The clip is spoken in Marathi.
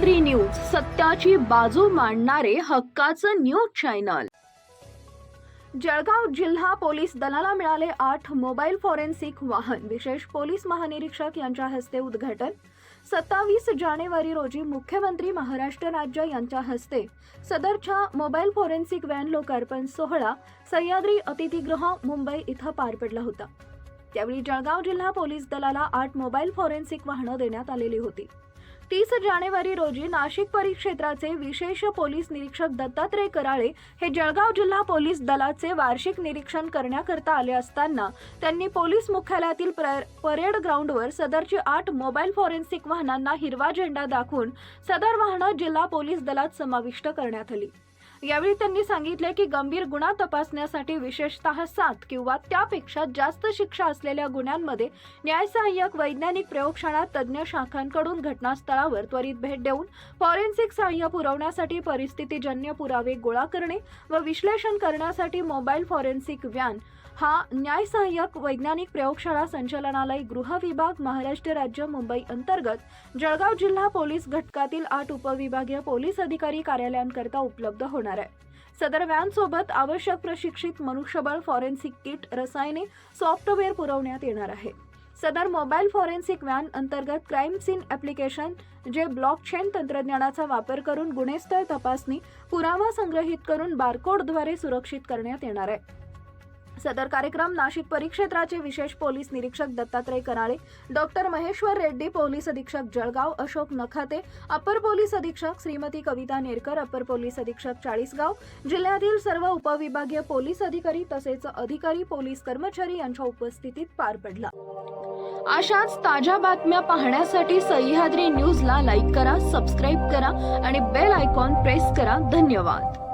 थ्री न्यूज सत्याची बाजू मांडणारे हक्काचं न्यूज चॅनल. जळगाव जिल्हा पोलीस दलाला मिळाले आठ मोबाईल फॉरेन्सिक वाहन विशेष पोलीस महानिरीक्षक यांच्या हस्ते उद्घाटन. सत्तावीस जानेवारी रोजी मुख्यमंत्री महाराष्ट्र राज्य यांच्या हस्ते सदरच्या मोबाईल फॉरेन्सिक व्हॅन लोकार्पण सोहळा सह्याद्री अतिथीगृह मुंबई इथं पार पडला होता. त्यावेळी जळगाव जिल्हा पोलीस दलाला आठ मोबाईल फॉरेन्सिक वाहनं देण्यात आलेली होती. तीस जानेवारी रोजी नाशिक परिक्षेत्राचे विशेष पोलीस निरीक्षक दत्तात्रय कराळे हे जळगाव जिल्हा पोलीस दलाचे वार्षिक निरीक्षण करण्याकरता आले असताना त्यांनी पोलीस मुख्यालयातील परेड ग्राउंडवर सदरची आठ मोबाईल फॉरेन्सिक वाहनांना हिरवा झेंडा दाखवून सदर वाहनं जिल्हा पोलीस दलात समाविष्ट करण्यात आली. यावेळी त्यांनी सांगितले की गंभीर गुन्हा तपासण्यासाठी विशेषतः सात किंवा त्यापेक्षा जास्त शिक्षा असलेल्या गुन्ह्यांमध्ये न्यायसहाय्यक वैज्ञानिक प्रयोगशाळा तज्ज्ञ शाखांकडून घटनास्थळावर त्वरित भेट देऊन फॉरेन्सिक सहाय्य पुरवण्यासाठी परिस्थितीजन्य पुरावे गोळा करणे व विश्लेषण करण्यासाठी मोबाईल फॉरेन्सिक व्हॅन हा न्यायसहाय्यक वैज्ञानिक प्रयोगशाळा संचालनालय गृह विभाग महाराष्ट्र राज्य मुंबई अंतर्गत जळगाव जिल्हा पोलीस घटकातील आठ उपविभागीय पोलीस अधिकारी कार्यालयांकरता उपलब्ध होणार आहे. सदर व्हॅनसोबत आवश्यक प्रशिक्षित मनुष्यबळ फॉरेन्सिक किट रसायने सॉफ्टवेअर पुरवण्यात येणार आहे. सदर मोबाईल फॉरेन्सिक व्हॅन अंतर्गत क्राईम सीन ॲप्लिकेशन जे ब्लॉकचेन तंत्रज्ञानाचा वापर करून गुन्हेस्थळ तपासणी पुरावा संग्रहित करून बारकोडद्वारे सुरक्षित करण्यात येणार आहे. सदर कार्यक्रम नाशिक परिक्षेत्राचे विशेष पोलीस निरीक्षक दत्तात्रय कराळे डॉक्टर महेश्वर रेड्डी पोलीस अधीक्षक जळगाव अशोक नखाते अपर पोलीस अधीक्षक श्रीमती कविता नेरकर अपर पोलीस अधीक्षक चाळीसगाव जिल्ह्यातील सर्व उपविभागीय पोलीस अधिकारी तसेच अधिकारी पोलीस कर्मचारी यांच्या उपस्थितीत पार पडला. अशाच ताज्या बातम्या पाहण्यासाठी सह्याद्री न्यूजला लाईक करा सबस्क्राईब करा आणि बेल आयकॉन प्रेस करा. धन्यवाद.